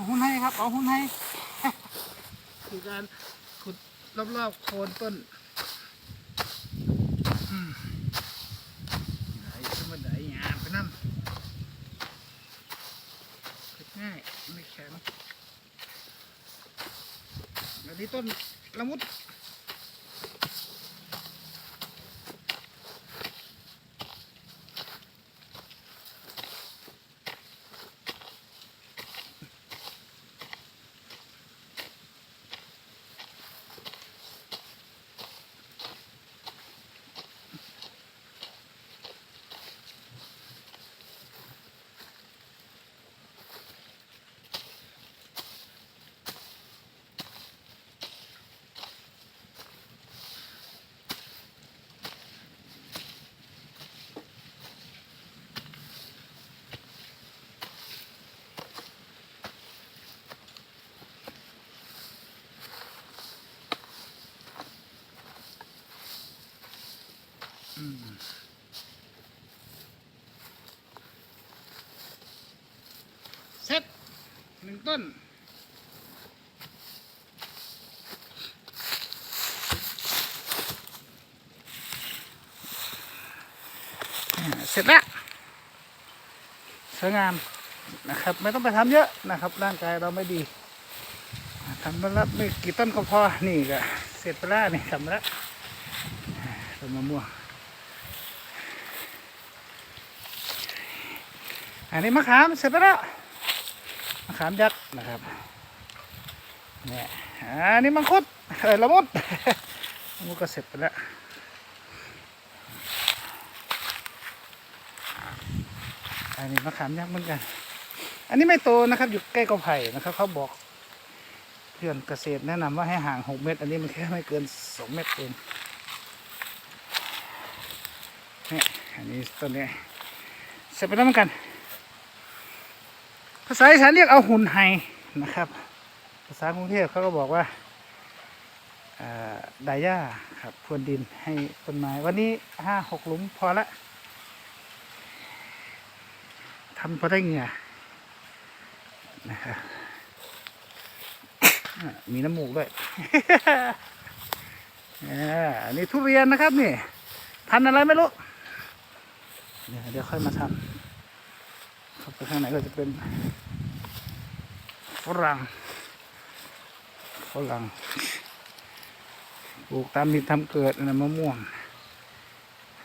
เอาหุ้นให้ครับ เอาหุ้นให้คือการขุดรอบๆโคนต้นอืมไหนขึ้นมาไหนหยาบไปนั่นขุดง่ายไม่แข็งอันนี้ต้นละมุด เซ็ตหนึ่งต้น เสร็จแล้วสวยงามนะครับ ไม่ต้องไปทำเยอะนะครับ ร่างกายเราไม่ดีทำมาแล้วไม่กี่ต้นก็พอ นี่ก็เสร็จไปแล้วนี่ทำแล้วต้นมะม่วง อันนี้มะขามเสร็จไปแล้วมะขามยักษ์นะครับเนี่ยอันนี้มังคุดเออละมุดละมุดก็เสร็จไปแล้วอันนี้มะขามยักษ์เหมือนกัน อันนี้ไม่โตนะครับ อยู่ใกล้กอไผ่นะครับ เขาบอกเพื่อนเกษตรแนะนำว่าให้ห่างหกเมตร อันนี้มันแค่ไม่เกินสองเมตรเองเนี่ยอันนี้ต้นนี้เสร็จไปแล้วเหมือนกัน ภาษาอีสานเรียกเอาหุ่นไฮนะครับ ภาษากรุงเทพเขาก็บอกว่าอ่าดาย่าครับพรวนดินให้ต้นไม้ วันนี้ห้าหกหลุมพอละทำพอได้เหงื่อนะครับมีน้ำมูกด้วยอันนี้ทุเรียนนะครับนี่ พันอะไรไม่รู้ เดี๋ยวค่อยมาทำ ข้าไปข้างในก็จะเป็นฝรั่งฝรั่งปลูกตามดินทำเกิดนะมะม่วง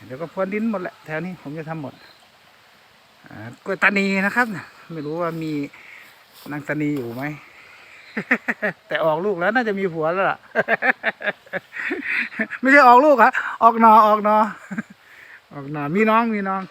เดี๋ยวก็พรวนดินหมดแหละแถวนี้ผมจะทำหมดอ่ากล้วยตานีนะครับ ไม่รู้ว่ามีนางตานีอยู่ไหม แต่ออกลูกแล้วน่าจะมีผัวแล้วล่ะ ไม่ใช่ออกลูกครับออกหนอออกหนอออกหนอมีน้องมีน้อง